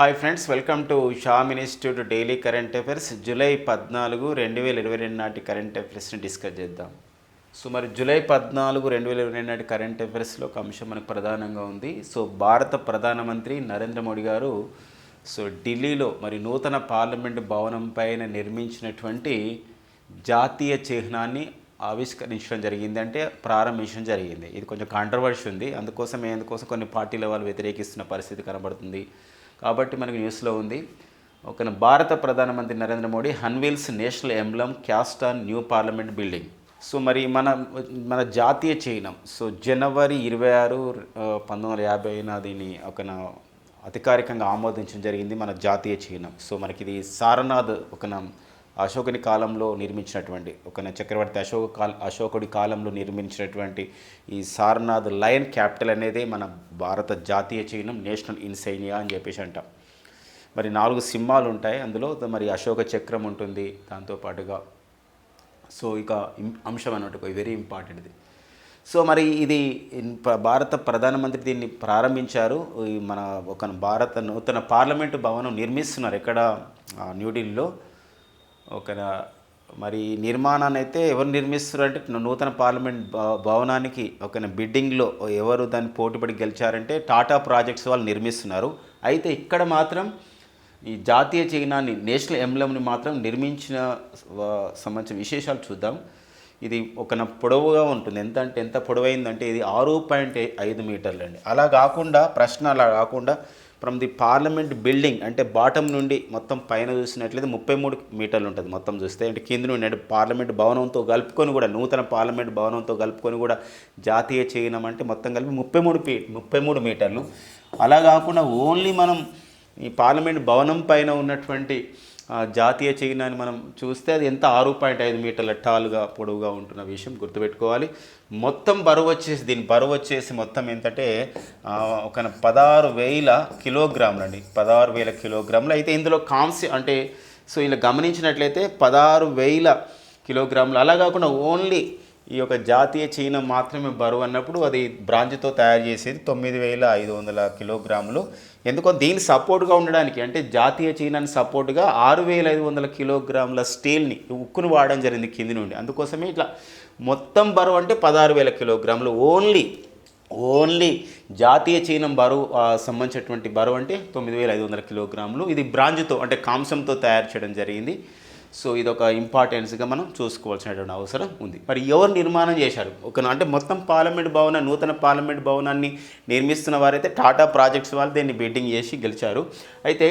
Hi friends welcome to Sham institute daily current affairs. July పద్నాలుగు రెండు వేల ఇరవై రెండు నాటి కరెంట్ అఫైర్స్ని డిస్కస్ చేద్దాం. సో మరి జూలై పద్నాలుగు రెండు వేల ఇరవై రెండు నాటి కరెంట్ అఫైర్స్లో ఒక అంశం మనకు ప్రధానంగా ఉంది. సో భారత ప్రధానమంత్రి నరేంద్ర మోడీ గారు సో ఢిల్లీలో మరి నూతన పార్లమెంటు భవనం పైన నిర్మించినటువంటి జాతీయ చిహ్నాన్ని ఆవిష్కరించడం జరిగింది అంటే ప్రారంభించడం జరిగింది. ఇది కొంచెం కాంట్రవర్షి ఉంది. అందుకోసం అందుకోసం కొన్ని పార్టీల వాళ్ళు వ్యతిరేకిస్తున్న పరిస్థితి కనబడుతుంది. కాబట్టి మనకు న్యూస్లో ఉంది. ఒక భారత ప్రధానమంత్రి Narendra Modi unveils national emblem cast on new parliament building. So మరి మన మన జాతీయ చిహ్నం. సో జనవరి ఇరవై ఆరు పంతొమ్మిది వందల యాభై దీన్ని ఒక అధికారికంగా ఆమోదించడం జరిగింది మన జాతీయ చిహ్నం. సో మనకి ఇది సారనాథ్ ఒక అశోకుని కాలంలో నిర్మించినటువంటి ఒక చక్రవర్తి అశోక కాల అశోకుడి కాలంలో నిర్మించినటువంటి ఈ సారనాథ్ లయన్ క్యాపిటల్ అనేది మన భారత జాతీయ చిహ్నం నేషనల్ ఇన్సైనియా అని చెప్పేసి అంటాం. మరి నాలుగు సింహాలు ఉంటాయి. అందులో మరి అశోక చక్రం ఉంటుంది. దాంతోపాటుగా సో ఇక అంశం అన్నట్టు వెరీ ఇంపార్టెంట్ది సో మరి ఇది భారత ప్రధానమంత్రి దీన్ని ప్రారంభించారు. ఈ మన ఒక భారత నూతన పార్లమెంటు భవనం నిర్మిస్తున్నారు ఎక్కడ న్యూఢిల్లీలో ఒక మరి ఈ నిర్మాణాన్ని అయితే ఎవరు నిర్మిస్తున్నారు అంటే నూతన పార్లమెంట్ భవనానికి ఒక బిడ్డింగ్లో ఎవరు దాన్ని పోటీపడి గెలిచారంటే టాటా ప్రాజెక్ట్స్ వాళ్ళు నిర్మిస్తున్నారు. అయితే ఇక్కడ మాత్రం ఈ జాతీయ చిహ్నాన్ని నేషనల్ ఎంబ్లమ్ని మాత్రం నిర్మించిన సంబంధించిన విశేషాలు చూద్దాం. ఇది ఒక పొడవుగా ఉంటుంది. ఎంత అంటే ఎంత పొడవైందంటే ఇది ఆరు పాయింట్ ఐదు మీటర్లు అండి. అలా కాకుండా ప్రశ్న అలా కాకుండా ఫ్రమ్ ది పార్లమెంట్ బిల్డింగ్ అంటే బాటం నుండి మొత్తం పైన చూసినట్లయితే ముప్పై మూడు మీటర్లు ఉంటుంది మొత్తం చూస్తే. అంటే కింద నుండి అంటే పార్లమెంట్ భవనంతో కలుపుకొని కూడా నూతన పార్లమెంట్ భవనంతో కలుపుకొని కూడా జాతీయ చేయనం అంటే మొత్తం కలిపి ముప్పై మూడు పీ ముప్పై మూడు మీటర్లు. అలా కాకుండా ఓన్లీ మనం ఈ పార్లమెంట్ భవనం పైన ఉన్నటువంటి జాతీయ చిహ్నాన్ని మనం చూస్తే అది ఎంత ఆరు పాయింట్ ఐదు మీటర్ల టాల్గా పొడవుగా ఉంటున్న విషయం గుర్తుపెట్టుకోవాలి. మొత్తం బరువు వచ్చేసి దీని బరువు వచ్చేసి మొత్తం ఏంటంటే ఒక పదహారు వేల కిలోగ్రాములు అండి. పదహారు వేల కిలోగ్రాములు. అయితే ఇందులో కాంస్య అంటే సో ఇలా గమనించినట్లయితే పదహారు వేల కిలోగ్రాములు. అలా కాకుండా ఓన్లీ ఈ యొక్క జాతీయ చిహ్నం మాత్రమే బరువు అన్నప్పుడు అది బ్రాంజ్తో తయారు చేసేది తొమ్మిది వేల ఐదు వందల కిలోగ్రాములు. ఎందుకో దీని సపోర్ట్గా ఉండడానికి అంటే జాతీయ చిహ్నానికి సపోర్ట్గా ఆరు వేల ఐదు వందల కిలోగ్రాముల స్టీల్ని ఉక్కును వాడడం జరిగింది కింది నుండి. అందుకోసమే ఇట్లా మొత్తం బరువు అంటే పదహారు వేల కిలోగ్రాములు. ఓన్లీ ఓన్లీ జాతీయ చిహ్నం బరువు సంబంధించినటువంటి బరువు అంటే తొమ్మిది వేల ఐదు వందల కిలోగ్రాములు. ఇది బ్రాంజ్తో అంటే కాంసంతో తయారు చేయడం జరిగింది. సో ఇది ఒక ఇంపార్టెన్స్గా మనం చూసుకోవాల్సినటువంటి అవసరం ఉంది. మరి ఎవరు నిర్మాణం చేశారు? ఒక అంటే మొత్తం పార్లమెంట్ భవన నూతన పార్లమెంట్ భవనాన్ని నిర్మిస్తున్న వారైతే టాటా ప్రాజెక్ట్స్ వాళ్ళు దీన్ని బిడ్డింగ్ చేసి గెలిచారు. అయితే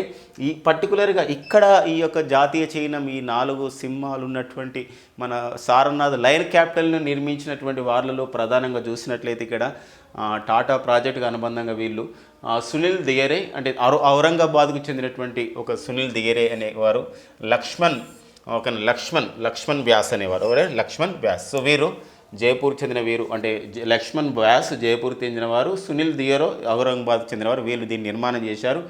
ఈ పర్టికులర్గా ఇక్కడ ఈ యొక్క జాతీయ చిహ్నం ఈ నాలుగు సింహాలు ఉన్నటువంటి మన సారనాథ్ లయన్ క్యాపిటల్ను నిర్మించినటువంటి వాళ్ళలో ప్రధానంగా చూసినట్లయితే ఇక్కడ టాటా ప్రాజెక్టుకు అనుబంధంగా వీళ్ళు సునీల్ దిగరే అంటే ఔరంగాబాద్కు చెందినటువంటి ఒక సునీల్ దిగేరే అనేవారు లక్ష్మణ్ ఒక లక్ష్మణ్ లక్ష్మణ్ వ్యాస్ అనేవారు. ఎవరే? లక్ష్మణ్ వ్యాస్. సో వీరు జైపూర్ చెందిన వీరు అంటే జ- లక్ష్మణ్ వ్యాస్ జైపూర్ చెందిన వారు సునీల్ దియరో ఔరంగాబాద్ చెందినవారు వీళ్ళు దీన్ని నిర్మాణం చేశారు.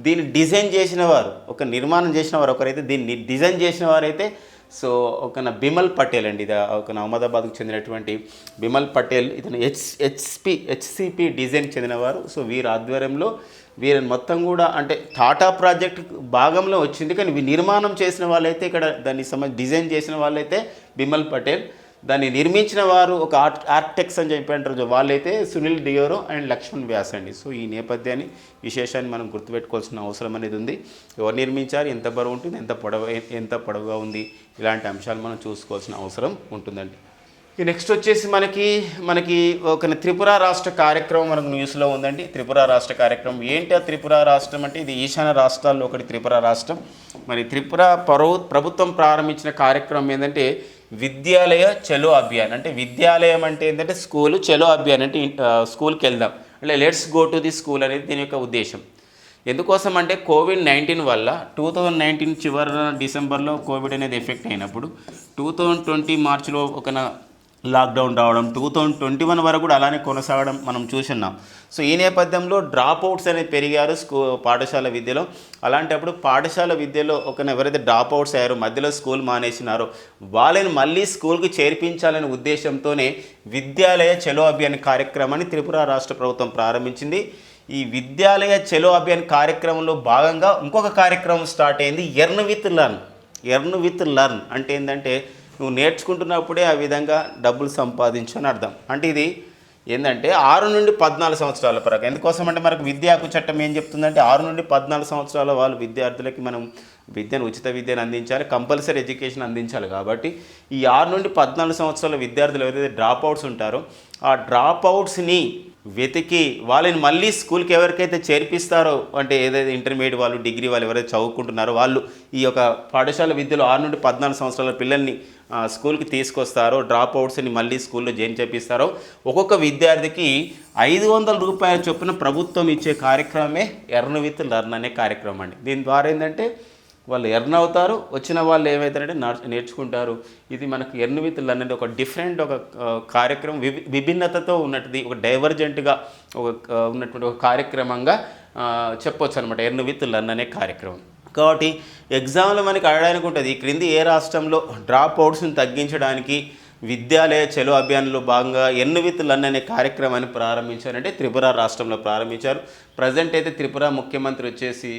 దీన్ని డిజైన్ చేసిన వారు ఒక నిర్మాణం చేసిన వారు ఒకరైతే దీన్ని డిజైన్ చేసిన వారైతే సో ఒక బిమల్ పటేల్ అండి ఇది ఒక అహ్మదాబాద్కు చెందినటువంటి బిమల్ పటేల్ ఇతను హెచ్ హెచ్పి హెచ్సిపి డిజైన్ చెందినవారు. సో వీరి ఆధ్వర్యంలో వీరిని మొత్తం కూడా అంటే టాటా ప్రాజెక్ట్ భాగంలో వచ్చింది కానీ వీ- నిర్మాణం చేసిన వాళ్ళైతే ఇక్కడ దాన్ని సంబంధించి డిజైన్ చేసిన వాళ్ళైతే బిమల్ పటేల్. దాన్ని నిర్మించిన వారు ఒక ఆర్ట్ ఆర్టెక్స్ అని చెప్పి అంటారు వాళ్ళైతే సునీల్ డియోరో అండ్ లక్ష్మణ్ వ్యాస్ అండి. సో ఈ నేపథ్యాన్ని విశేషాన్ని మనం గుర్తుపెట్టుకోవాల్సిన అవసరం అనేది ఉంది. ఎవరు నిర్మించారు ఎంత బరువు ఉంటుంది ఎంత పొడవు ఎంత పొడవుగా ఉంది ఇలాంటి అంశాలు మనం చూసుకోవాల్సిన అవసరం ఉంటుందండి. నెక్స్ట్ వచ్చేసి మనకి మనకి ఒక త్రిపుర రాష్ట్ర కార్యక్రమం మనకు న్యూస్లో ఉందండి. త్రిపుర రాష్ట్ర కార్యక్రమం. ఏంటి ఆ త్రిపుర రాష్ట్రం అంటే ఇది ఈశాన్య రాష్ట్రాల్లో ఒకటి త్రిపుర రాష్ట్రం. మరి త్రిపుర పరవ ప్రభుత్వం ప్రారంభించిన కార్యక్రమం ఏంటంటే విద్యాలయ చలో అభియాన్. అంటే విద్యాలయం అంటే ఏంటంటే స్కూలు చలో అభియాన్ అంటే స్కూల్కి వెళ్దాం. అంటే let's go to the school అనేది దీని యొక్క ఉద్దేశం. ఎందుకోసం అంటే కోవిడ్ నైన్టీన్ వల్ల టూ థౌజండ్ నైన్టీన్ చివరి డిసెంబర్లో కోవిడ్ అనేది ఎఫెక్ట్ అయినప్పుడు టూ థౌజండ్ ట్వంటీ మార్చిలో ఒక లాక్డౌన్ రావడం టూ థౌజండ్ ట్వంటీ వన్ వరకు కూడా అలానే కొనసాగడం మనం చూసున్నాం. సో ఈ నేపథ్యంలో డ్రాప్ అవుట్స్ అనేది పెరిగారు స్కూ పాఠశాల విద్యలో. అలాంటప్పుడు పాఠశాల విద్యలో ఒక ఎవరైతే డ్రాప్ అవుట్స్ అయ్యారో మధ్యలో స్కూల్ మానేసినారో వాళ్ళని మళ్ళీ స్కూల్కి చేర్పించాలనే ఉద్దేశంతోనే విద్యాలయ చలో అభియాన్ కార్యక్రమాన్ని త్రిపుర రాష్ట్ర ప్రభుత్వం ప్రారంభించింది. ఈ విద్యాలయ చెలో అభియాన్ కార్యక్రమంలో భాగంగా ఇంకొక కార్యక్రమం స్టార్ట్ అయింది earn with learn. Earn with learn అంటే ఏంటంటే నువ్వు నేర్చుకుంటున్నప్పుడే ఆ విధంగా డబ్బులు సంపాదించు అని అర్థం. అంటే ఇది ఏంటంటే ఆరు నుండి పద్నాలుగు సంవత్సరాల వరకు ఎందుకోసం అంటే మనకు విద్యా హక్కు చట్టం ఏం చెప్తుందంటే ఆరు నుండి పద్నాలుగు సంవత్సరాల వాళ్ళు విద్యార్థులకి మనం విద్యను ఉచిత విద్యను అందించాలి కంపల్సరీ ఎడ్యుకేషన్ అందించాలి కాబట్టి ఈ ఆరు నుండి పద్నాలుగు సంవత్సరాల విద్యార్థులు ఏదైతే డ్రాప్ అవుట్స్ ఉంటారో ఆ డ్రాప్ అవుట్స్ని వెతికి వాళ్ళని మళ్ళీ స్కూల్కి ఎవరికైతే చేర్పిస్తారో అంటే ఏదైతే ఇంటర్మీడియట్ వాళ్ళు డిగ్రీ వాళ్ళు ఎవరైతే చదువుకుంటున్నారో వాళ్ళు ఈ యొక్క పాఠశాల విద్యలో ఆరు నుండి పద్నాలుగు సంవత్సరాల పిల్లల్ని స్కూల్కి తీసుకొస్తారో డ్రాప్ అవుట్స్ని మళ్ళీ స్కూల్లో జాయిన్ చేపిస్తారో ఒక్కొక్క విద్యార్థికి ఐదు వందల రూపాయల చొప్పున ప్రభుత్వం ఇచ్చే కార్యక్రమమే ఎర్న్ విత్ లర్న్ అనే కార్యక్రమం అండి. దీని ద్వారా ఏంటంటే వాళ్ళు ఎర్న్ అవుతారు వచ్చిన వాళ్ళు ఏమవుతారంటే నేర్చుకుంటారు. ఇది మనకు ఎర్న్ విత్ లర్న్ అనేది ఒక డిఫరెంట్ ఒక కార్యక్రమం విభి విభిన్నతతో ఉన్నట్టుది ఒక డైవర్జెంట్గా ఒక ఉన్నటువంటి ఒక కార్యక్రమంగా చెప్పొచ్చు అనమాట ఎర్న్ విత్ లర్న్ అనే కార్యక్రమం. కాబట్టి ఎగ్జామ్లో మనకి అడగడానికి ఉంటుంది. ఈ క్రింది ఏ రాష్ట్రంలో డ్రాప్ అవుట్స్ని తగ్గించడానికి విద్యాలయ చెలో అభియాన్లో భాగంగా ఎన్ను విత్ అనే కార్యక్రమాన్ని ప్రారంభించారంటే త్రిపుర రాష్ట్రంలో ప్రారంభించారు. ప్రజెంట్ అయితే త్రిపుర ముఖ్యమంత్రి వచ్చేసి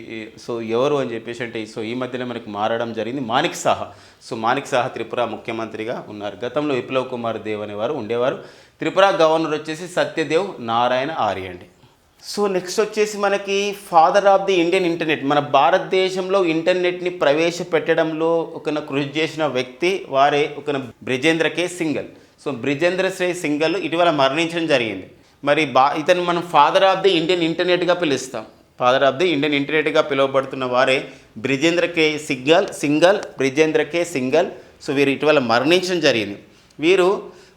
సో ఎవరు అని చెప్పేసి అంటే సో ఈ మధ్యనే మనకి మారడం జరిగింది. మాణిక్ సాహా. సో మాణిక్ సాహా త్రిపుర ముఖ్యమంత్రిగా ఉన్నారు. గతంలో విప్లవ్ కుమార్ దేవ్ అనేవారు ఉండేవారు. త్రిపుర గవర్నర్ వచ్చేసి సత్యదేవ్ నారాయణ ఆర్య అండి. సో నెక్స్ట్ వచ్చేసి మనకి father of the Indian internet మన భారతదేశంలో ఇంటర్నెట్ని ప్రవేశపెట్టడంలో ఒక కృషి చేసిన వ్యక్తి వారే ఒక బ్రిజేంద్ర కే సింగల్ సో బ్రిజేంద్ర శ్రీ సింగల్ ఇటీవల మరణించడం జరిగింది. మరి బా ఇతను మనం ఫాదర్ ఆఫ్ ది ఇండియన్ ఇంటర్నెట్గా పిలుస్తాం. ఫాదర్ ఆఫ్ ది ఇండియన్ ఇంటర్నెట్గా పిలువబడుతున్న వారే Brijendra K Singhal Singhal Brijendra K Singhal so వీరు ఇటీవల మరణించడం జరిగింది. వీరు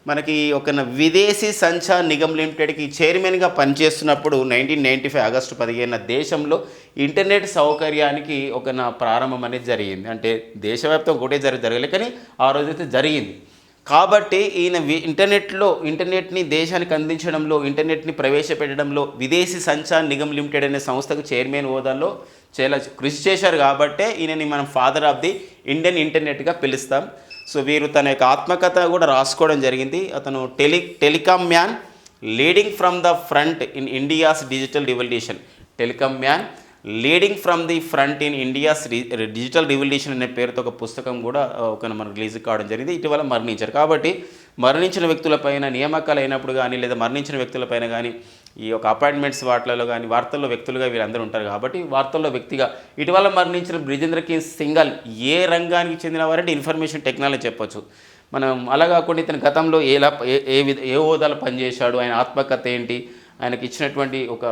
మనకి ఒక విదేశీ సంచార్ నిగమ్ లిమిటెడ్కి చైర్మన్గా పనిచేస్తున్నప్పుడు నైన్టీన్ నైంటీ ఫైవ్ ఆగస్టు పదిహేను దేశంలో ఇంటర్నెట్ సౌకర్యానికి ఒక నా ప్రారంభం అనేది జరిగింది. అంటే దేశవ్యాప్తం ఒకటే జరి జరగలేదు కానీ ఆ రోజైతే జరిగింది. కాబట్టి ఈయన వి- ఇంటర్నెట్లో ఇంటర్నెట్ని దేశానికి అందించడంలో ఇంటర్నెట్ని ప్రవేశపెట్టడంలో విదేశీ సంచార్ నిగమ్ లిమిటెడ్ అనే సంస్థకు చైర్మన్ హోదాలో చాలా కృషి చేశారు కాబట్టే ఈయనని మనం ఫాదర్ ఆఫ్ ది ఇండియన్ ఇంటర్నెట్గా పిలుస్తాం. సో వీరు తన యొక్క ఆత్మకథ కూడా రాసుకోవడం జరిగింది. అతను tele telecom man leading from the front in India's digital revolution. Telecom man leading from the front in India's digital revolution అనే పేరుతో ఒక పుస్తకం కూడా ఒక మన రిలీజ్ కావడం జరిగింది. ఇటీవల మరణించారు. కాబట్టి మరణించిన వ్యక్తులపైన నియామకాలు అయినప్పుడు కానీ లేదా మరణించిన వ్యక్తులపైన కానీ ఈ యొక్క అపాయింట్మెంట్స్ వాటిలలో కానీ వార్తల్లో వ్యక్తులుగా వీళ్ళందరూ ఉంటారు కాబట్టి వార్తల్లో వ్యక్తిగా ఇటీవల మరణించిన బ్రిజేంద్ర కి సింగల్ ఏ రంగానికి చెందిన వారంటే ఇన్ఫర్మేషన్ టెక్నాలజీ చెప్పొచ్చు. మనం అలా కాకుండా ఇతను గతంలో ఎలా ఏ ఏ విధ ఏ హోదాలో పనిచేశాడు ఆయన ఆత్మకథ ఏంటి ఆయనకి ఇచ్చినటువంటి ఒక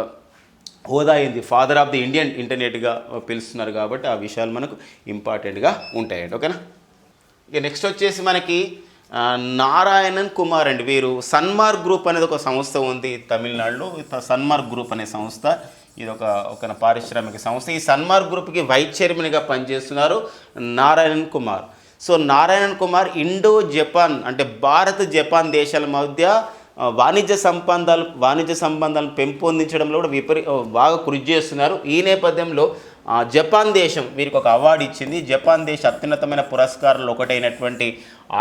హోదా ఏంది ఫాదర్ ఆఫ్ ది ఇండియన్ ఇంటర్నెట్గా పిలుస్తున్నారు కాబట్టి ఆ విషయాలు మనకు ఇంపార్టెంట్గా ఉంటాయండి ఓకేనా? ఇక నెక్స్ట్ వచ్చేసి మనకి నారాయణన్ కుమార్ అండి వీరు సన్మార్క్ గ్రూప్ అనేది ఒక సంస్థ ఉంది తమిళనాడులో. సన్మార్గ్ గ్రూప్ అనే సంస్థ. ఇది ఒక ఒక పారిశ్రామిక సంస్థ. ఈ సన్మార్క్ గ్రూప్కి వైస్ చైర్మన్గా పనిచేస్తున్నారు Narayanan Kumar. So Narayanan Kumar Indo Japan అంటే భారత్ జపాన్ దేశాల మధ్య వాణిజ్య సంబంధాలు వాణిజ్య సంబంధాలను పెంపొందించడంలో కూడా విపరీ బాగా కృషి చేస్తున్నారు. ఈ నేపథ్యంలో జపాన్ దేశం వీరికి ఒక అవార్డు ఇచ్చింది. జపాన్ దేశ అత్యున్నతమైన పురస్కారాలు ఒకటైనటువంటి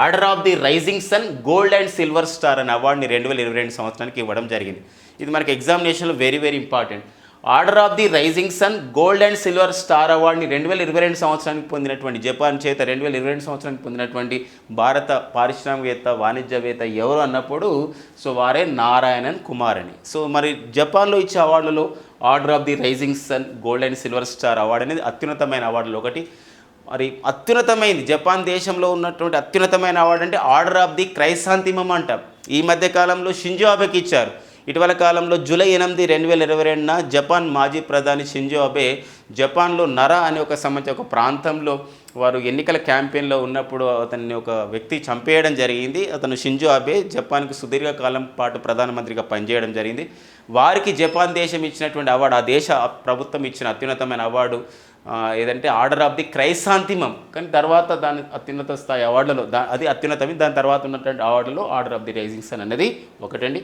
order of the rising sun gold and silver star అనే అవార్డుని రెండు వేల ఇరవై రెండు సంవత్సరానికి ఇవ్వడం జరిగింది. ఇది మనకి ఎగ్జామినేషన్లో very very important. Order of the rising sun gold and silver star అవార్డుని రెండు వేల ఇరవై రెండు సంవత్సరానికి పొందినటువంటి జపాన్ చేత రెండు వేల ఇరవై రెండు సంవత్సరానికి పొందినటువంటి భారత పారిశ్రామికవేత్త వాణిజ్యవేత్త ఎవరు అన్నప్పుడు? సో వారే నారాయణన్ కుమార్ అని సో మరి జపాన్లో ఇచ్చే అవార్డులలో order of the rising sun gold and silver star award అనేది అత్యున్నతమైన అవార్డులు ఒకటి. మరి అత్యున్నతమైంది. జపాన్ దేశంలో ఉన్నటువంటి అత్యున్నతమైన అవార్డు అంటే ఆర్డర్ ఆఫ్ ది క్రైసాంతిమం అంటాం. ఈ మధ్య కాలంలో షింజో అబెకి ఇచ్చారు. ఇటీవల కాలంలో జూలై ఎనిమిది రెండు వేల ఇరవై రెండున జపాన్ మాజీ ప్రధాని షింజో అబే జపాన్లో నరా అనే ఒక సంబంధించిన ఒక ప్రాంతంలో వారు ఎన్నికల క్యాంపెయిన్లో ఉన్నప్పుడు అతన్ని ఒక వ్యక్తి చంపేయడం జరిగింది. అతను షింజో అబే జపాన్కి సుదీర్ఘకాలం పాటు ప్రధానమంత్రిగా పనిచేయడం జరిగింది. వారికి జపాన్ దేశం ఇచ్చినటువంటి అవార్డు ఆ దేశ ప్రభుత్వం ఇచ్చిన అత్యున్నతమైన అవార్డు ఏదంటే ఆర్డర్ ఆఫ్ ది క్రైసాంతిమం. కానీ తర్వాత దాని అత్యున్నత స్థాయి అవార్డులలో దా అది అత్యున్నతమి దాని తర్వాత ఉన్నటువంటి అవార్డులో order of the rising sun అనేది ఒకటండి.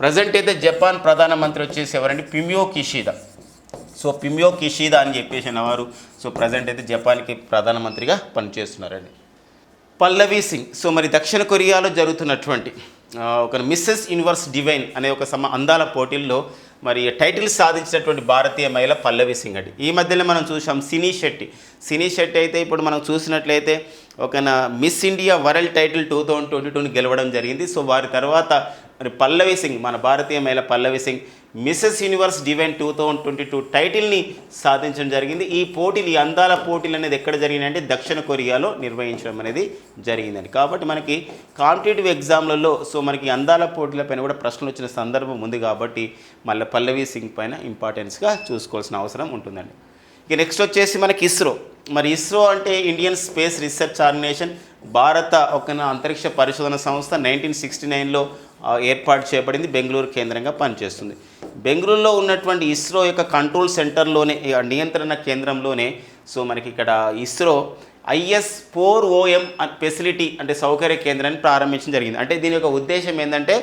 ప్రజెంట్ అయితే జపాన్ ప్రధానమంత్రి వచ్చేసి ఎవరండి? పిమియో కిషీదా. సో పిమియో కిషిదా అని చెప్పేసి వారు సో ప్రజెంట్ అయితే జపాన్కి ప్రధానమంత్రిగా పనిచేస్తున్నారండి. పల్లవి సింగ్. సో మరి దక్షిణ కొరియాలో జరుగుతున్నటువంటి ఒక మిస్సెస్ యూనివర్స్ డివైన్ అనే ఒక సమ అందాల పోటీల్లో మరి టైటిల్ సాధించినటువంటి భారతీయ మహిళ పల్లవి సింగ్ అండి. ఈ మధ్యలో మనం చూసాం సినీ శెట్టి. సినీ శెట్టి అయితే ఇప్పుడు మనం చూసినట్లయితే ఒక Miss India World title two thousand twenty టూని గెలవడం జరిగింది. సో వారి తర్వాత మరి పల్లవి సింగ్ మన భారతీయ మహిళ Pallavi Singh Mrs Universe Divine two thousand twenty two టైటిల్ని సాధించడం జరిగింది. ఈ పోటీలు ఈ అందాల పోటీలు అనేది ఎక్కడ జరిగినాయంటే దక్షిణ కొరియాలో నిర్వహించడం అనేది జరిగిందండి. కాబట్టి మనకి కాంపిటేటివ్ ఎగ్జామ్లలో సో మనకి అందాల పోటీలపైన కూడా ప్రశ్నలు వచ్చిన సందర్భం ఉంది కాబట్టి మళ్ళీ పల్లవి సింగ్ పైన ఇంపార్టెన్స్గా చూసుకోవాల్సిన అవసరం ఉంటుందండి. ఇక నెక్స్ట్ వచ్చేసి మనకి ఇస్రో. మరి ఇస్రో అంటే ఇండియన్ స్పేస్ రీసెర్చ్ ఆర్గనైజేషన్ భారత ఒక అంతరిక్ష పరిశోధన సంస్థ నైన్టీన్ సిక్స్టీ నైన్లో ఏర్పాటు చేయబడింది బెంగళూరు కేంద్రంగా పనిచేస్తుంది. బెంగళూరులో ఉన్నటువంటి ఇస్రో యొక్క కంట్రోల్ సెంటర్లోనే నియంత్రణ కేంద్రంలోనే సో మనకి ఇక్కడ ISRO IS four OM facility అంటే సౌకర్య కేంద్రాన్ని ప్రారంభించడం జరిగింది. అంటే దీని యొక్క ఉద్దేశం ఏంటంటే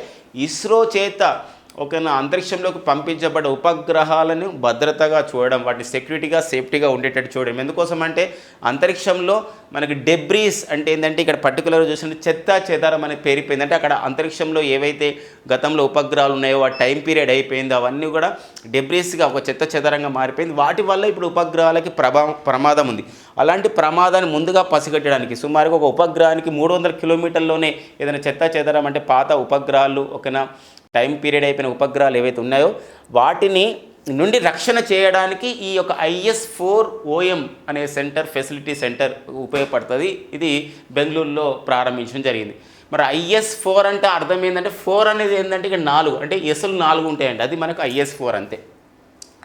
ఇస్రో చేత ఓకేనా నా అంతరిక్షంలోకి పంపించబడ్డ ఉపగ్రహాలను భద్రతగా చూడడం వాటిని సెక్యూరిటీగా సేఫ్టీగా ఉండేటట్టు చూడడం. ఎందుకోసం అంటే అంతరిక్షంలో మనకి డెబ్రీస్ అంటే ఏంటంటే ఇక్కడ పర్టికులర్ చూసిన చెత్త చెదారం అనేది పేరిపోయింది అంటే అక్కడ అంతరిక్షంలో ఏవైతే గతంలో ఉపగ్రహాలు ఉన్నాయో ఆ టైం పీరియడ్ అయిపోయింది అవన్నీ కూడా డెబ్రీస్గా ఒక చెత్త చెదారంగా మారిపోయింది. వాటి వల్ల ఇప్పుడు ఉపగ్రహాలకి ప్రభా ప్రమాదం ఉంది. అలాంటి ప్రమాదాన్ని ముందుగా పసిగట్టడానికి సుమారుగా ఒక ఉపగ్రహానికి మూడు వందల కిలోమీటర్లోనే ఏదైనా చెత్త చెదరం అంటే పాత ఉపగ్రహాలు ఒకనా టైం పీరియడ్ అయిపోయిన ఉపగ్రహాలు ఏవైతే ఉన్నాయో వాటిని నుండి రక్షణ చేయడానికి ఈ యొక్క ఐఎస్ ఫోర్ ఓఎం అనే సెంటర్ ఫెసిలిటీ సెంటర్ ఉపయోగపడుతుంది. ఇది బెంగళూరులో ప్రారంభించడం జరిగింది. మరి ఐఎస్ ఫోర్ అంటే అర్థం ఏంటంటే ఫోర్ అనేది ఏంటంటే ఇక నాలుగు అంటే ఎస్లు నాలుగు ఉంటాయండి. అది మనకు ఐఎస్ ఫోర్ అంతే.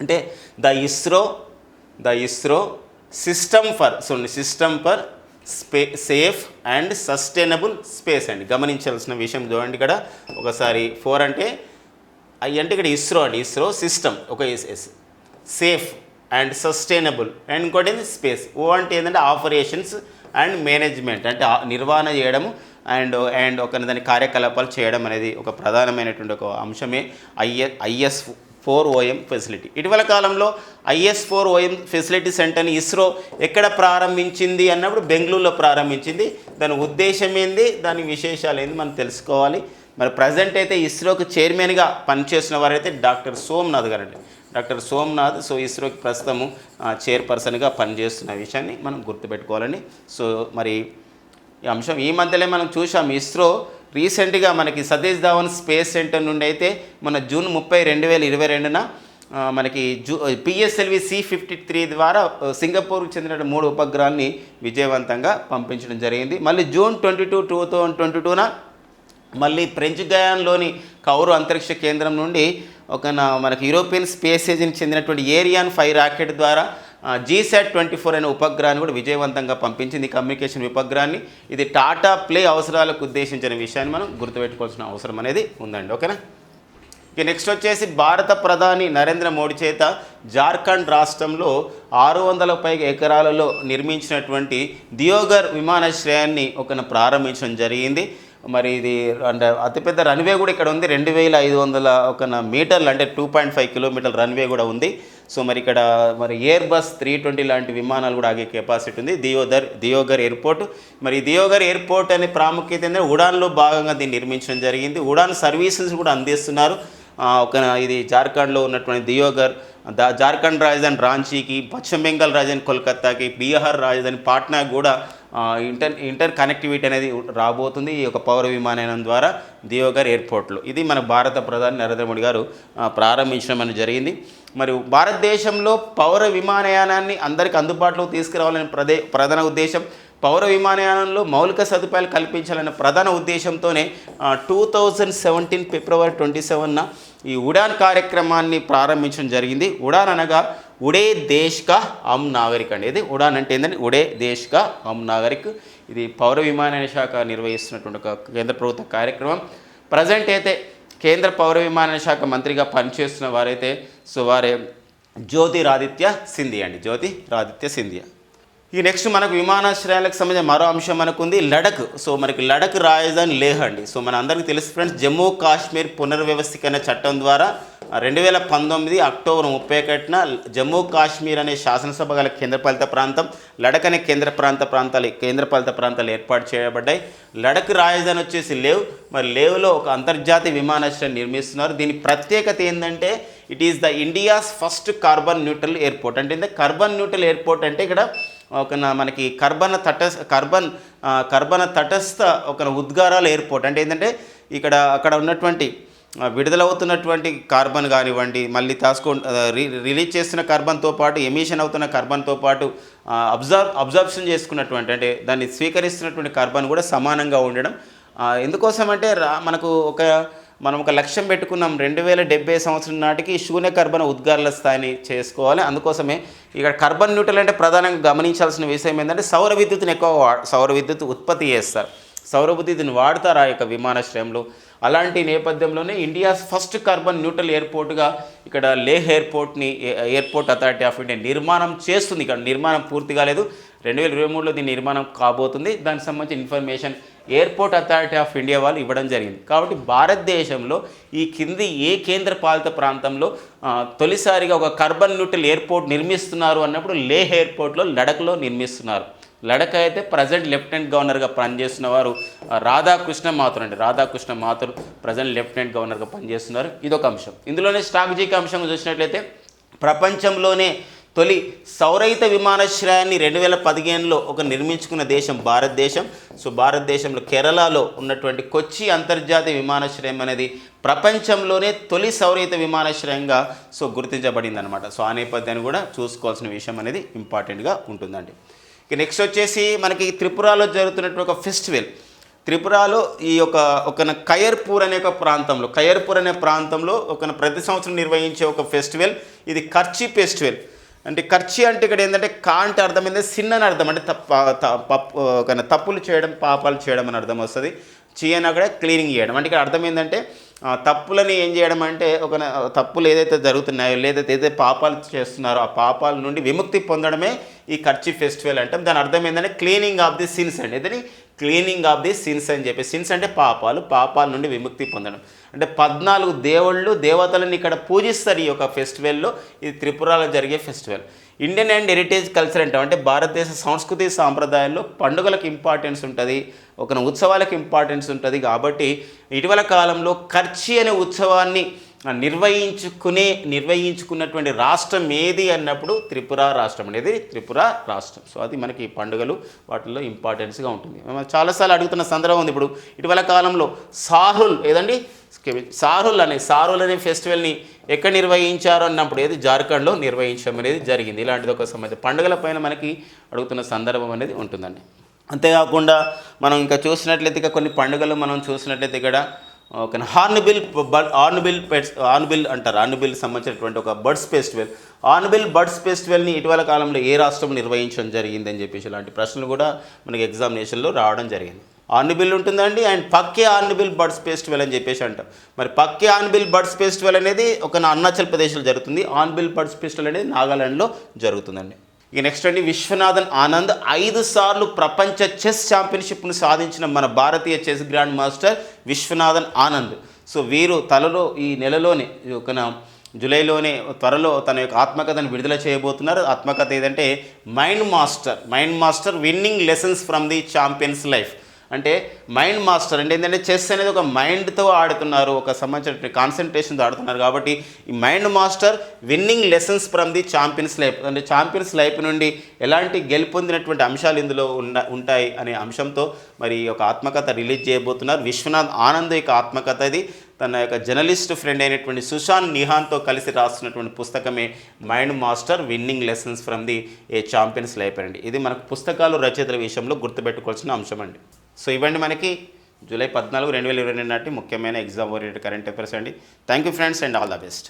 అంటే the ISRO the ISRO system for so system for స్పే safe and sustainable space అండి. గమనించాల్సిన విషయం చూడండి ఇక్కడ. ఒకసారి ఫోర్ అంటే అవి అంటే ఇక్కడ ఇస్రో అండి. ఇస్రో సిస్టమ్ ఒక సేఫ్ అండ్ సస్టైనబుల్. అండ్ ఇంకోటి ఏంటి స్పేస్. ఓ అంటే ఏంటంటే ఆపరేషన్స్ అండ్ మేనేజ్మెంట్ అంటే నిర్వహణ చేయడము అండ్ అండ్ ఒక దాని కార్యకలాపాలు చేయడం అనేది ఒక ప్రధానమైనటువంటి ఒక అంశమే. ఐఎ ఐఎస్ ఫోర్ ఓఎం ఫెసిలిటీ. ఇటీవల కాలంలో ఐఎస్ ఫోర్ ఓఎం ఫెసిలిటీ సెంటర్ని ఇస్రో ఎక్కడ ప్రారంభించింది అన్నప్పుడు బెంగళూరులో ప్రారంభించింది. దాని ఉద్దేశం ఏంది? దాని విశేషాలు ఏంది? మనం తెలుసుకోవాలి. మరి ప్రజెంట్ అయితే ఇస్రోకి చైర్మన్గా పనిచేసిన వారైతే డాక్టర్ సోమనాథ్ గారండి. డాక్టర్ సోమనాథ్ సో ఇస్రోకి ప్రస్తుతము చైర్పర్సన్గా పనిచేస్తున్న విషయాన్ని మనం గుర్తుపెట్టుకోవాలని సో మరి ఈ అంశం ఈ మధ్యలో మనం చూసాం ఇస్రో రీసెంట్గా మనకి సతీష్ ధావన్ స్పేస్ సెంటర్ నుండి అయితే మన జూన్ ముప్పై రెండు వేల ఇరవై రెండున మనకి జూ పిఎస్ఎల్వి సి ఫిఫ్టీ త్రీ ద్వారా సింగపూర్కు చెందిన మూడు ఉపగ్రహాల్ని విజయవంతంగా పంపించడం జరిగింది. మళ్ళీ June twenty two two thousand twenty టూన మళ్ళీ ఫ్రెంచ్ గయాన్లోని కౌరు అంతరిక్ష కేంద్రం నుండి ఒక మనకి యూరోపియన్ స్పేస్ ఏజెన్సీకి చెందినటువంటి ఏరియాన్ ఫైవ్ రాకెట్ ద్వారా జీసాట్ ట్వంటీ ఫోర్ అనే ఉపగ్రహాన్ని కూడా విజయవంతంగా పంపించింది కమ్యూనికేషన్ ఉపగ్రహాన్ని. ఇది టాటా ప్లే అవసరాలకు ఉద్దేశించిన విషయాన్ని మనం గుర్తుపెట్టుకోవాల్సిన అవసరం అనేది ఉందండి. ఓకేనా? ఇక నెక్స్ట్ వచ్చేసి భారత ప్రధాని నరేంద్ర మోడీ చేత జార్ఖండ్ రాష్ట్రంలో ఆరు వందల పైగా ఎకరాలలో నిర్మించినటువంటి దియోగర్ విమానాశ్రయాన్ని ఒక ప్రారంభించడం జరిగింది. మరి ఇది అంటే అతిపెద్ద రన్వే కూడా ఇక్కడ ఉంది. రెండు వేల ఐదు వందల ఒక మీటర్లు అంటే టూ పాయింట్ ఫైవ్ కిలోమీటర్ల రన్వే కూడా ఉంది. సో మరి ఇక్కడ మరి ఎయిర్ బస్ త్రీ ట్వంటీ లాంటి విమానాలు కూడా ఆగే కెపాసిటీ ఉంది. దియోదర్ దియోగర్ ఎయిర్పోర్ట్ మరి దియోగర్ ఎయిర్పోర్ట్ అనే ప్రాముఖ్యత ఏంటంటే ఉడాన్లో భాగంగా దీన్ని నిర్మించడం జరిగింది. ఉడాన్ సర్వీసెస్ కూడా అందిస్తున్నారు. ఒక ఇది జార్ఖండ్లో ఉన్నటువంటి దియోగర్ జార్ఖండ్ రాజధాని రాంచీకి పశ్చిమ బెంగాల్ రాజధాని కోల్కతాకి బీహార్ రాజధాని పాట్నా కూడా ఇంటర్ ఇంటర్ కనెక్టివిటీ అనేది రాబోతుంది. ఈ యొక్క పౌర విమానయానం ద్వారా దియోగర్ ఎయిర్పోర్ట్లో. ఇది మన భారత ప్రధాని నరేంద్ర మోడీ గారు ప్రారంభించడం అనేది జరిగింది. మరి భారతదేశంలో పౌర విమానయానాన్ని అందరికీ అందుబాటులోకి తీసుకురావాలనే ప్రదే ప్రధాన ఉద్దేశం పౌర విమానయానంలో మౌలిక సదుపాయాలు కల్పించాలనే ప్రధాన ఉద్దేశంతోనే two thousand seventeen February twenty సెవెన్న ఈ ఉడాన్ కార్యక్రమాన్ని ప్రారంభించడం జరిగింది. ఉడాన్ అనగా ఉడే దేశ్ కా హమ్ నాగరిక్ అండి. ఇది ఉడాన్ అంటే ఏంటంటే ఉడే దేశ్ కా నాగరిక్. ఇది పౌర విమానయాన శాఖ నిర్వహిస్తున్నటువంటి ఒక కేంద్ర ప్రభుత్వ కార్యక్రమం. ప్రజెంట్ అయితే కేంద్ర పౌర విమానయాన శాఖ మంత్రిగా పనిచేస్తున్న వారైతే సో వారే జ్యోతిరాదిత్య సింధియా అండి. జ్యోతిరాదిత్య సింధియా. ఈ నెక్స్ట్ మనకు విమానాశ్రయాలకు సంబంధించిన మరో అంశం మనకు ఉంది లడక్. సో మనకి లడక్ రాజధాని లేహ్ అండి. సో మన అందరికీ తెలుసు ఫ్రెండ్స్ జమ్మూ కాశ్మీర్ పునర్వ్యవస్థీకరణ చట్టం ద్వారా రెండు వేల పంతొమ్మిది అక్టోబర్ ముప్పై ఒకటిన జమ్మూ కాశ్మీర్ అనే శాసనసభ గల కేంద్రపాలిత ప్రాంతం లడక్ అనే కేంద్ర ప్రాంత ప్రాంతాలు కేంద్రపాలిత ప్రాంతాలు ఏర్పాటు చేయబడ్డాయి. లడక్ రాజధాని వచ్చేసి లేవ్. మరి లేవ్లో ఒక అంతర్జాతీయ విమానాశ్రయం నిర్మిస్తున్నారు. దీని ప్రత్యేకత ఏంటంటే it is the India's first carbon neutral airport అంటే కార్బన్ న్యూట్రల్ ఎయిర్పోర్ట్ అంటే ఇక్కడ ఒక మనకి కర్బన తటస్ కర్బన్ కర్బన తటస్థ ఒక ఉద్గారాల ఎయిర్పోర్ట్ అంటే ఏంటంటే ఇక్కడ అక్కడ ఉన్నటువంటి విడుదలవుతున్నటువంటి కార్బన్ కానివ్వండి మళ్ళీ తాసుకో రి- రిలీజ్ చేస్తున్న కార్బన్తో పాటు ఎమిషన్ అవుతున్న కార్బన్తో పాటు అబ్జర్వ్ అబ్జర్ప్షన్ చేసుకున్నటువంటి అంటే దాన్ని స్వీకరిస్తున్నటువంటి కార్బన్ కూడా సమానంగా ఉండడం. ఎందుకోసం అంటే రా మనకు ఒక మనం ఒక లక్ష్యం పెట్టుకున్నాం రెండు వేల డెబ్బై సంవత్సరం నాటికి శూన్య కర్బన ఉద్గారాల స్థాయిని చేసుకోవాలి. అందుకోసమే ఇక్కడ కర్బన్ న్యూట్రల్ అంటే ప్రధానంగా గమనించాల్సిన విషయం ఏంటంటే సౌర విద్యుత్తుని ఎక్కువ వా- సౌర విద్యుత్ ఉత్పత్తి చేస్తారు. సౌర విద్యుత్తుని వాడతారు ఆ యొక్క విమానాశ్రయంలో అలాంటి నేపథ్యంలోనే ఇండియాస్ ఫస్ట్ కార్బన్ న్యూట్రల్ ఎయిర్పోర్ట్గా ఇక్కడ లేహ్ ఎయిర్పోర్ట్ని ఎయిర్పోర్ట్ అథారిటీ ఆఫ్ ఇండియా నిర్మాణం చేస్తుంది. ఇక్కడ నిర్మాణం పూర్తి కాలేదు. రెండు వేల ఇరవై మూడులో దీని నిర్మాణం కాబోతుంది. దానికి సంబంధించిన information airport authority of India వాళ్ళు ఇవ్వడం జరిగింది. కాబట్టి భారతదేశంలో ఈ కింది ఏ కేంద్ర పాలిత ప్రాంతంలో తొలిసారిగా ఒక కార్బన్ న్యూట్రల్ ఎయిర్పోర్ట్ నిర్మిస్తున్నారు అన్నప్పుడు లేహ్ ఎయిర్పోర్ట్లో లడఖ్లో నిర్మిస్తున్నారు. లడక్ అయితే ప్రజెంట్ లెఫ్టినెంట్ గవర్నర్గా పనిచేస్తున్న వారు రాధాకృష్ణ మాథుర్ అండి. రాధాకృష్ణ మాథుర్ ప్రజెంట్ లెఫ్టినెంట్ గవర్నర్గా పనిచేస్తున్నారు. ఇదొక అంశం. ఇందులోనే స్ట్రాటజిక్ అంశం చూసినట్లయితే ప్రపంచంలోనే తొలి సౌరహిత విమానాశ్రయాన్ని రెండు వేల పదిహేనులో ఒక నిర్మించుకున్న దేశం భారతదేశం. సో భారతదేశంలో కేరళలో ఉన్నటువంటి కొచ్చి అంతర్జాతీయ విమానాశ్రయం అనేది ప్రపంచంలోనే తొలి సౌరహిత విమానాశ్రయంగా సో గుర్తించబడింది అనమాట సో ఆ నేపథ్యాన్ని కూడా చూసుకోవాల్సిన విషయం అనేది ఇంపార్టెంట్గా ఉంటుందండి. ఇక నెక్స్ట్ వచ్చేసి మనకి త్రిపురలో జరుగుతున్నటువంటి ఒక ఫెస్టివల్. త్రిపురలో ఈ యొక్క ఒక కయర్పూర్ అనే ఒక ప్రాంతంలో కయర్పూర్ అనే ప్రాంతంలో ఒక ప్రతి సంవత్సరం నిర్వహించే ఒక ఫెస్టివల్. ఇది కర్చీ ఫెస్టివల్. అంటే ఖర్చు అంటే ఇక్కడ ఏంటంటే కా అంటే అర్థం సిన్న అని అర్థం. అంటే తప్ప త- పప్పు ఒక తప్పులు చేయడం పాపాలు చేయడం అని అర్థం వస్తుంది. చేయన అక్కడ క్లీనింగ్ చేయడం. అంటే ఇక్కడ అర్థం ఏంటంటే తప్పులని ఏం చేయడం అంటే ఒక తప్పులు ఏదైతే జరుగుతున్నాయో లేదైతే ఏదైతే పాపాలు చేస్తున్నారో ఆ పాపాల నుండి విముక్తి పొందడమే ఈ ఖర్చు ఫెస్టివల్ అంటే. దాని అర్థం ఏంటంటే క్లీనింగ్ ఆఫ్ ది సిన్స్ అండి. ఇదని క్లీనింగ్ ఆఫ్ ది సిన్స్ అని చెప్పి. సిన్స్ అంటే పాపాలు పాపాల నుండి విముక్తి పొందడం. అంటే పద్నాలుగు దేవుళ్ళు దేవతలను ఇక్కడ పూజిస్తారు ఈ యొక్క ఫెస్టివల్లో. ఇది త్రిపురలో జరిగే festival. Indian and heritage culture అంటాం. అంటే భారతదేశ సంస్కృతి సాంప్రదాయాల్లో పండుగలకు ఇంపార్టెన్స్ ఉంటుంది ఒక ఉత్సవాలకు ఇంపార్టెన్స్ ఉంటుంది. కాబట్టి ఇటీవల కాలంలో ఖర్చి అనే ఉత్సవాన్ని నిర్వహించుకునే నిర్వహించుకున్నటువంటి రాష్ట్రం ఏది అన్నప్పుడు త్రిపుర రాష్ట్రం అనేది త్రిపుర రాష్ట్రం. సో అది మనకి ఈ పండుగలు వాటిల్లో ఇంపార్టెన్స్గా ఉంటుంది. చాలాసార్లు అడుగుతున్న సందర్భం ఉంది. ఇప్పుడు ఇటీవల కాలంలో సాహుల్ ఏదండి? సారుల్ అనే సారుల్ అనే ఫెస్టివల్ని ఎక్కడ నిర్వహించారు అన్నప్పుడు ఏది? జార్ఖండ్లో నిర్వహించడం అనేది జరిగింది. ఇలాంటిది ఒక సంబంధించి పండుగల పైన మనకి అడుగుతున్న సందర్భం అనేది ఉంటుందండి. అంతేకాకుండా మనం ఇంకా చూసినట్లయితే ఇక కొన్ని పండుగలు మనం చూసినట్లయితే ఇక్కడ okay hornbill bird hornbill pets hornbill అంటారు హార్న్బిల్ సంబంధించినటువంటి ఒక బర్డ్స్ ఫెస్టివల్ హార్న్బిల్ బర్డ్స్ ఫెస్టివల్ని ఇటీవల కాలంలో ఏ రాష్ట్రం నిర్వహించడం జరిగిందని చెప్పేసి ఇలాంటి ప్రశ్నలు కూడా మనకి ఎగ్జామినేషన్లో రావడం జరిగింది. ఆర్నిబిల్ ఉంటుందండి అండ్ పక్కే ఆర్నిబిల్ బర్డ్స్ ఫెస్టివల్ అని చెప్పేసి అంటాం మరి పక్కే ఆర్నిబిల్ బర్డ్స్ ఫెస్టివల్ అనేది ఒక అరుణాచల్ ప్రదేశ్లో జరుగుతుంది. ఆర్న్బిల్ బర్డ్స్ ఫెస్టివల్ అనేది నాగాలాండ్లో జరుగుతుందండి. ఇక నెక్స్ట్ అండి విశ్వనాథన్ ఆనంద్ ఐదు సార్లు ప్రపంచ చెస్ ఛాంపియన్షిప్ను సాధించిన మన భారతీయ chess grand master Viswanathan Anand. So వీరు తలలో ఈ నెలలోనే ఒక నా- జూలైలోనే త్వరలో తన యొక్క ఆత్మకథను విడుదల చేయబోతున్నారు. ఆత్మకథ ఏదంటే mind master mind master winning lessons from the champion's life. అంటే మైండ్ మాస్టర్ అంటే ఏంటంటే చెస్ అనేది ఒక మైండ్తో ఆడుతున్నారు ఒక సంబంధించిన కాన్సన్ట్రేషన్తో ఆడుతున్నారు కాబట్టి ఈ mind master winning lessons from the champion's life. అంటే ఛాంపియన్స్ లైఫ్ నుండి ఎలాంటి గెలుపొందినటువంటి అంశాలు ఇందులో ఉన్న ఉంటాయి అనే అంశంతో మరి ఈ యొక్క ఆత్మకథ రిలీజ్ చేయబోతున్నారు. విశ్వనాథ్ ఆనంద్ యొక్క ఆత్మకథ ఇది. తన యొక్క జర్నలిస్ట్ ఫ్రెండ్ అయినటువంటి సుశాంత్ నిహాన్తో కలిసి రాస్తున్నటువంటి పుస్తకమే mind master winning lessons from the a champion's life అండి. ఇది మనకు పుస్తకాలు రచయితల విషయంలో గుర్తుపెట్టుకోవాల్సిన అంశం అండి. సో ఇవ్వండి మనకి. జూలై పద్నాలుగు రెండు వేల ఇరవై రెండు నాటి ముఖ్యమైన ఎగ్జామ్ ఓరియంటెడ్ కరెంట్ అఫైర్స్ అండి. Thank you friends and all the best